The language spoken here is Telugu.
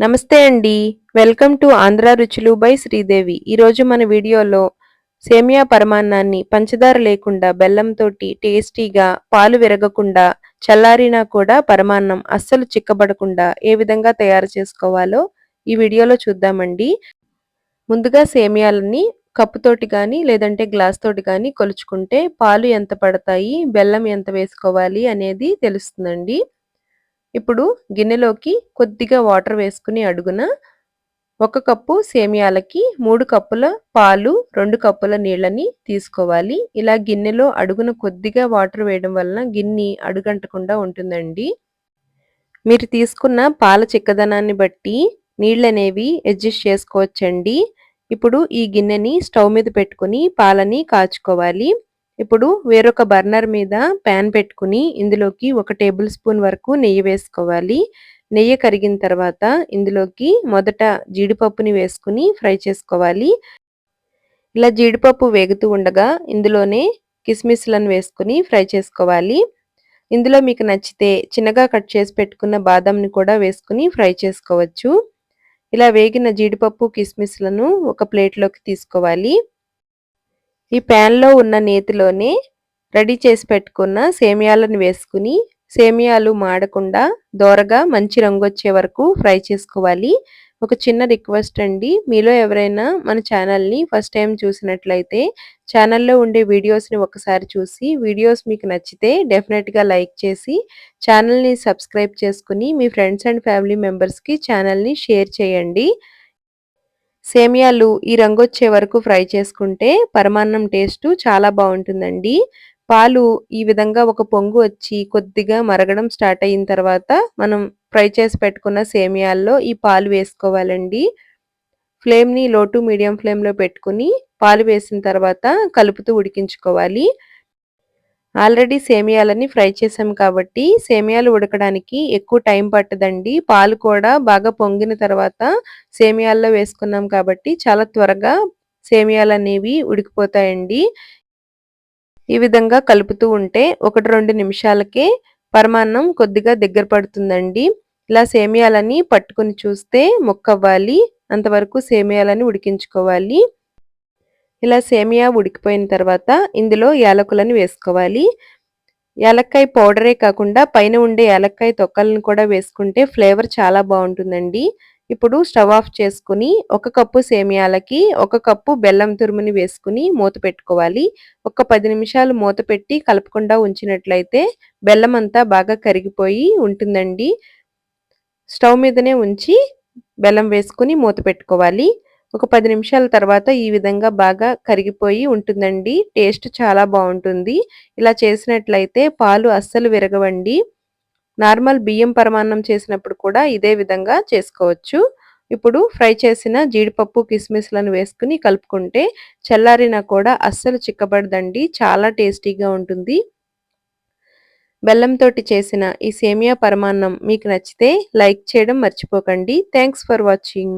నమస్తే అండి. వెల్కమ్ టు ఆంధ్ర రుచులు బై శ్రీదేవి. ఈరోజు మన వీడియోలో సేమియా పరమాన్నాన్ని పంచదార లేకుండా బెల్లంతో టేస్టీగా పాలు విరగకుండా చల్లారినా కూడా పరమాన్నం అస్సలు చిక్కబడకుండా ఏ విధంగా తయారు చేసుకోవాలో ఈ వీడియోలో చూద్దామండి. ముందుగా సేమియాలని కప్పుతోటి కానీ లేదంటే గ్లాస్ తోటి కానీ కొలుచుకుంటే పాలు ఎంత పడతాయి బెల్లం ఎంత వేసుకోవాలి అనేది తెలుస్తుందండి. ఇప్పుడు గిన్నెలోకి కొద్దిగా వాటర్ వేసుకుని అడుగున ఒక కప్పు సేమియాలకి మూడు కప్పుల పాలు రెండు కప్పుల నీళ్ళని తీసుకోవాలి. ఇలా గిన్నెలో అడుగున కొద్దిగా వాటర్ వేయడం వలన గిన్నె అడుగంటకుండా ఉంటుందండి. మీరు తీసుకున్న పాల చిక్కదనాన్ని బట్టి నీళ్ళనేవి అడ్జస్ట్ చేసుకోవచ్చండి. ఇప్పుడు ఈ గిన్నెని స్టవ్ మీద పెట్టుకుని పాలని కాచుకోవాలి. ఇప్పుడు వేరొక బర్నర్ మీద ప్యాన్ పెట్టుకుని ఇందులోకి ఒక టేబుల్ స్పూన్ వరకు నెయ్యి వేసుకోవాలి. నెయ్యి కరిగిన తర్వాత ఇందులోకి మొదట జీడిపప్పుని వేసుకుని ఫ్రై చేసుకోవాలి. ఇలా జీడిపప్పు వేగుతూ ఉండగా ఇందులోనే కిస్మిస్లను వేసుకుని ఫ్రై చేసుకోవాలి. ఇందులో మీకు నచ్చితే చిన్నగా కట్ చేసి పెట్టుకున్న బాదంని కూడా వేసుకుని ఫ్రై చేసుకోవచ్చు. ఇలా వేగిన జీడిపప్పు కిస్మిస్లను ఒక ప్లేట్లోకి తీసుకోవాలి. ఈ ప్యాన్లో ఉన్న నేతిలోనే రెడీ చేసి పెట్టుకున్న సేమియాలను వేసుకుని సేమియాలు మాడకుండా దోరగా మంచి రంగు వచ్చే వరకు ఫ్రై చేసుకోవాలి. ఒక చిన్న రిక్వెస్ట్ అండి మీలో ఎవరైనా మన ఛానల్ని ఫస్ట్ టైం చూసినట్లయితే ఛానల్లో ఉండే వీడియోస్ని ఒకసారి చూసి వీడియోస్ మీకు నచ్చితే డెఫినెట్గా లైక్ చేసి ఛానల్ని సబ్స్క్రైబ్ చేసుకుని మీ ఫ్రెండ్స్ అండ్ ఫ్యామిలీ మెంబర్స్కి ఛానల్ని షేర్ చేయండి. సేమియాలు ఈ రంగు వచ్చే వరకు ఫ్రై చేసుకుంటే పరమాన్నం టేస్ట్ చాలా బాగుంటుందండి. పాలు ఈ విధంగా ఒక పొంగు వచ్చి కొద్దిగా మరగడం స్టార్ట్ అయిన తర్వాత మనం ఫ్రై చేసి పెట్టుకున్న సేమియాల్లో ఈ పాలు వేసుకోవాలండి. ఫ్లేమ్ని లో టు మీడియం ఫ్లేమ్లో పెట్టుకుని పాలు వేసిన తర్వాత కలుపుతూ ఉడికించుకోవాలి. ఆల్రెడీ సేమియాలని ఫ్రై చేసాం కాబట్టి సేమియాలు ఉడకడానికి ఎక్కువ టైం పట్టదండి. పాలు కూడా బాగా పొంగిన తర్వాత సేమియాల్లో వేసుకున్నాం కాబట్టి చాలా త్వరగా సేమియాలు అనేవి ఉడికిపోతాయండి. ఈ విధంగా కలుపుతూ ఉంటే ఒకటి రెండు నిమిషాలకే పరమాన్నం కొద్దిగా దగ్గర పడుతుందండి. ఇలా సేమియాలని పట్టుకుని చూస్తే మొక్కవ్వాలి అంతవరకు సేమియాలని ఉడికించుకోవాలి. ఇలా సేమియా ఉడికిపోయిన తర్వాత ఇందులో యాలకులను వేసుకోవాలి. యాలక్కాయ పౌడరే కాకుండా పైన ఉండే యాలక్కాయ తొక్కలను కూడా వేసుకుంటే ఫ్లేవర్ చాలా బాగుంటుందండి. ఇప్పుడు స్టవ్ ఆఫ్ చేసుకుని ఒక కప్పు సేమియాలకి ఒక కప్పు బెల్లం తురుముని వేసుకుని మూత పెట్టుకోవాలి. ఒక పది నిమిషాలు మూత పెట్టి కలపకుండా ఉంచినట్లయితే బెల్లం అంతా బాగా కరిగిపోయి ఉంటుందండి. స్టవ్ మీదనే ఉంచి బెల్లం వేసుకుని మూత పెట్టుకోవాలి. ఒక పది నిమిషాల తర్వాత ఈ విధంగా బాగా కరిగిపోయి ఉంటుందండి. టేస్ట్ చాలా బాగుంటుంది. ఇలా చేసినట్లయితే పాలు అస్సలు విరగవండి. నార్మల్ బియ్యం పరమాన్నం చేసినప్పుడు కూడా ఇదే విధంగా చేసుకోవచ్చు. ఇప్పుడు ఫ్రై చేసిన జీడిపప్పు కిస్మిస్లను వేసుకుని కలుపుకుంటే చల్లారినా కూడా అస్సలు చిక్కబడదండి. చాలా టేస్టీగా ఉంటుంది. బెల్లంతో చేసిన ఈ సేమియా పరమాన్నం మీకు నచ్చితే లైక్ చేయడం మర్చిపోకండి. Thanks for watching.